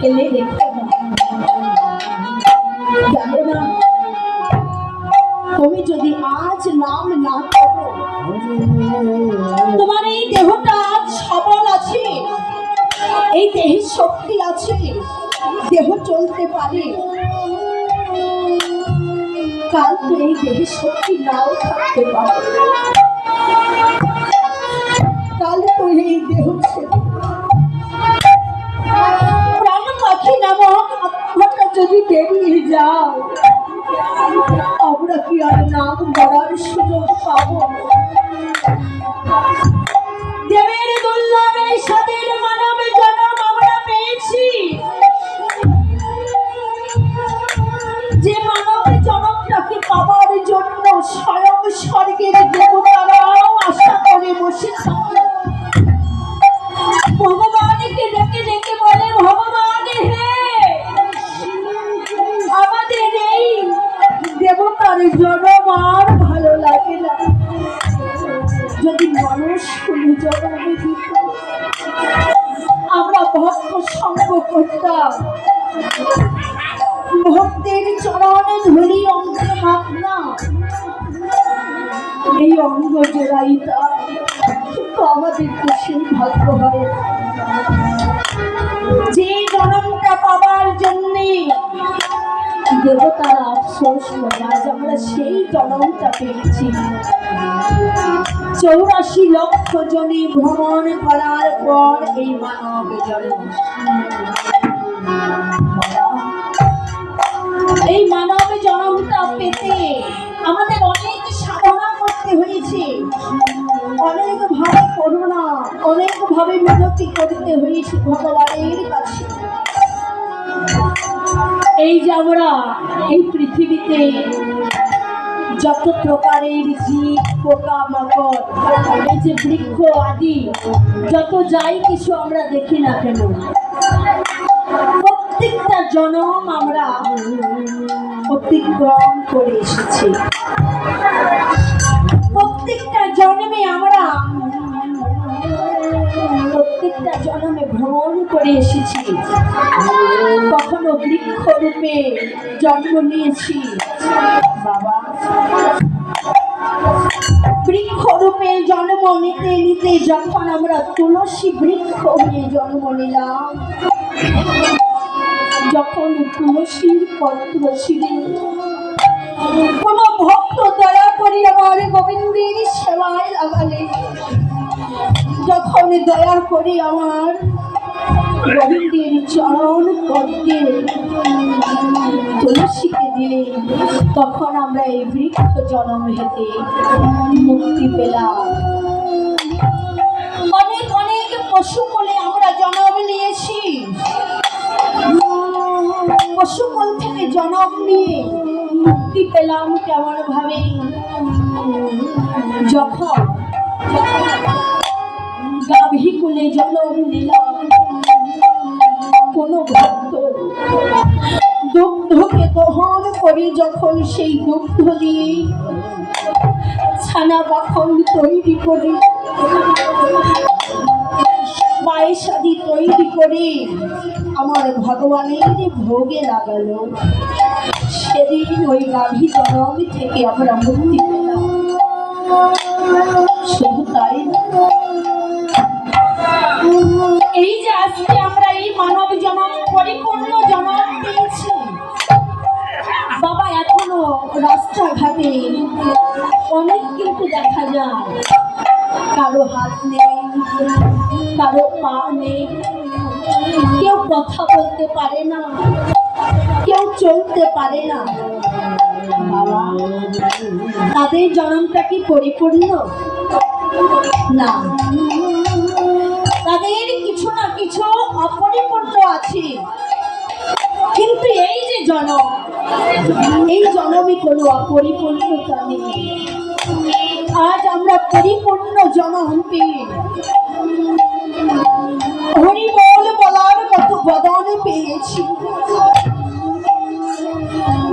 তুমি যদি আজ নাম না করো, তোমার এই দেহটা আজ সবল আছে, এই দেহের শক্তি আছে, দেহ চলতে পারে। কাল তো এই দেহের শক্তি নাও থাকতে পারে। কাল তো এই দেহ ছেড়ে নামক আত্মাটা যদি বেরিয়ে যায় আমরা কি আর নাম বলার সুযোগ পাবো? এই অঙ্গ কিন্তু আমাদের সেই ভাগ্য হয়। যে জনমটা পাবার জন্যে দেবতারা আফসোস আজ আমরা সেই জনমটা পেয়েছি। চৌরাশি লক্ষ জনে ভ্রমণ করার পর এই মানব জন্ম। ভাবে মিনতি করতে হয়েছে ভগবানের কাছে। এই যে আমরা এই পৃথিবীতে যত প্রকারের জীব, পোকা, মাকড়, এই যে বৃক্ষ আদি, যত যাই কিছু আমরা দেখি না কেন, প্রত্যেকটা জনম আমরা অতিক্রম করে এসেছি। প্রত্যেকটা জন্মে আমরা প্রত্যেকটা জন্মে ভ্রমণ করে এসেছি। কখনো বৃক্ষ রূপে জন্ম নিয়েছি। বাবা। বৃক্ষ রূপে জন্ম নিতে নিতে যখন আমরা তুলসী বৃক্ষ হয়ে জন্ম নিলাম, যখন তুলসীর পত্র ছিঁড়ে, কোন ভক্ত দয়া করি আমার গোবিন্দের সেবায় লাগালে যখন দয়া করি আমার গোবিন্দের চরণ পদ্মে তুলসীকে দিলে তখন আমরা এই বৃক্ষ জন্ম হেতে মুক্তি পেলাম। অনেক অনেক পশু বলে আমরা জন্ম নিয়েছি। পশুকুল থেকে জন্ম নিয়ে মুক্তি পেলাম কেমন ভাবে যখন গাভী কুলে জন্ম নিলাম কোন ভক্ত দুগ্ধকে দহন করে যখন সেই দুগ্ধ দিয়ে ছানা বাখন তৈরি করে। পায়েসাদি তৈরি করে। আমার ভগবানের ভোগে লাগালো। সেদিন ওই গাভী জনম থেকে আমরা মুক্তি পেলাম। শুধু তাই এই যে আজকে আমরা এই মানব জনম, পরিপূর্ণ জনম পেয়েছি। বাবা, এখনও রাস্তাঘাটে অনেক কিন্তু দেখা যায়। কারও হাত নেই, কারও পা নেই। কেউ কথা বলতে পারে না, কেউ চলতে পারে না। বাবা, তাদের জন্মটা কি পরিপূর্ণ? না। আছে। কিন্তু এই যে জনম, এই জনমই কোনো অপরিপূর্ণতা নেই। আজ আমরা পরিপূর্ণ জনম পেয়ে হরি বলার মতো বদন পেয়েছি।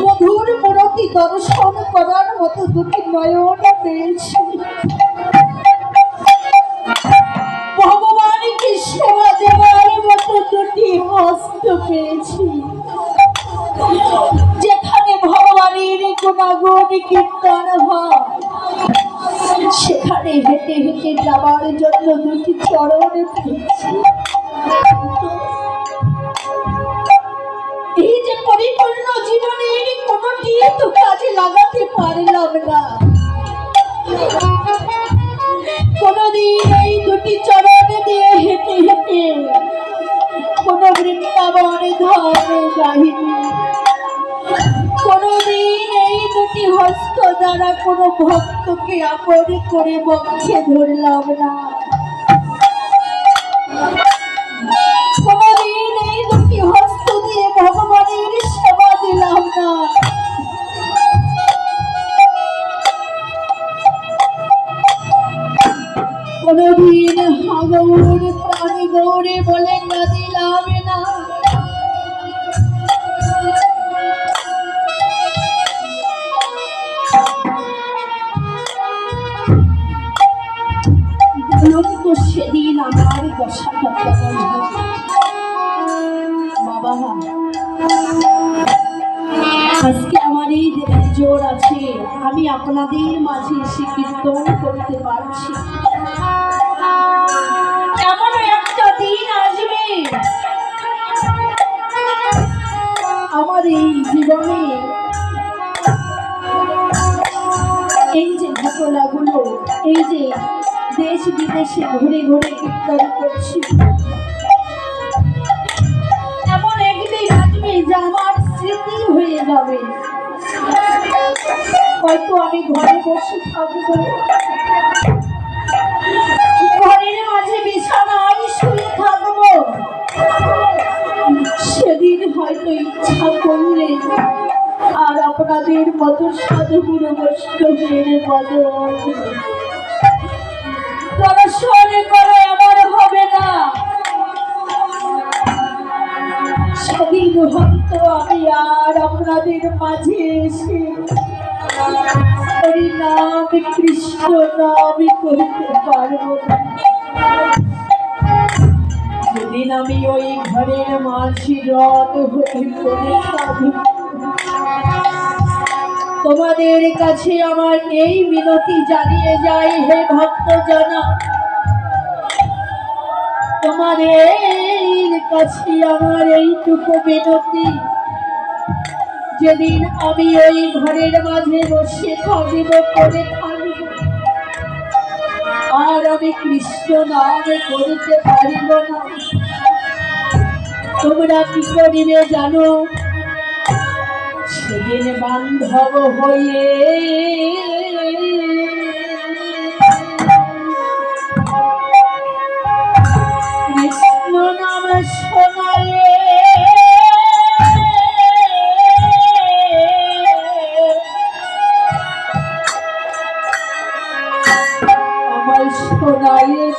মধুর মূরতি দর্শন করার মতো দুটি নয়ন পেয়েছি। পেয়েছি। যেখানে ভগবানের গুণাগুণ কীর্তন হয় সেখানে হেঁটে হেঁটে যাওয়ার জন্য দুটি চরণ পেয়েছি। দ্বারা কোনো ভক্তকে আপন করে বক্ষে ধরলাম না। মাঝে এসে কীর্তন করতে পারছি। এমন একটা দিন আসবে। আমার এই জীবনে এই যে ঘটনাগুলো, এই যে দেশ বিদেশে ঘুরে ঘুরে কীর্তন করছি, এমন একদিন আসবে আমার স্মৃতি হয়ে যাবে। আমি ঘরে বসে থাকব ঘরের মাঝে বিছানায় শুয়ে থাকব। সেদিন হয়তো ইচ্ছা করলে আর আপনাদের মতো সাধুগুরু বৈষ্ণবের মতো। দর্শন করে আমার হবে না। সেদিন হয়তো আমি আর আপনাদের মাঝে এসে হরিনাম কৃষ্ণ নাম করতে পারব যেদিন আমি ওই ঘরের মাঝি রথ হয়ে তোমাদের কাছে আমার এই মিনতি জানিয়ে যাই হে ভক্ত জানা তোমাদের কাছে আমার এইটুকু বিনতি যেদিন আমি ওই ঘরের মাঝে বসে করে থাকিব। আর আমি কৃষ্ণ করিতে পারিব না। তোমরা কি করিবে জানো? সেদিন বান্ধব হয়ে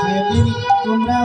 সেদিন তোমরা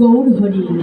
গৌর হরিণ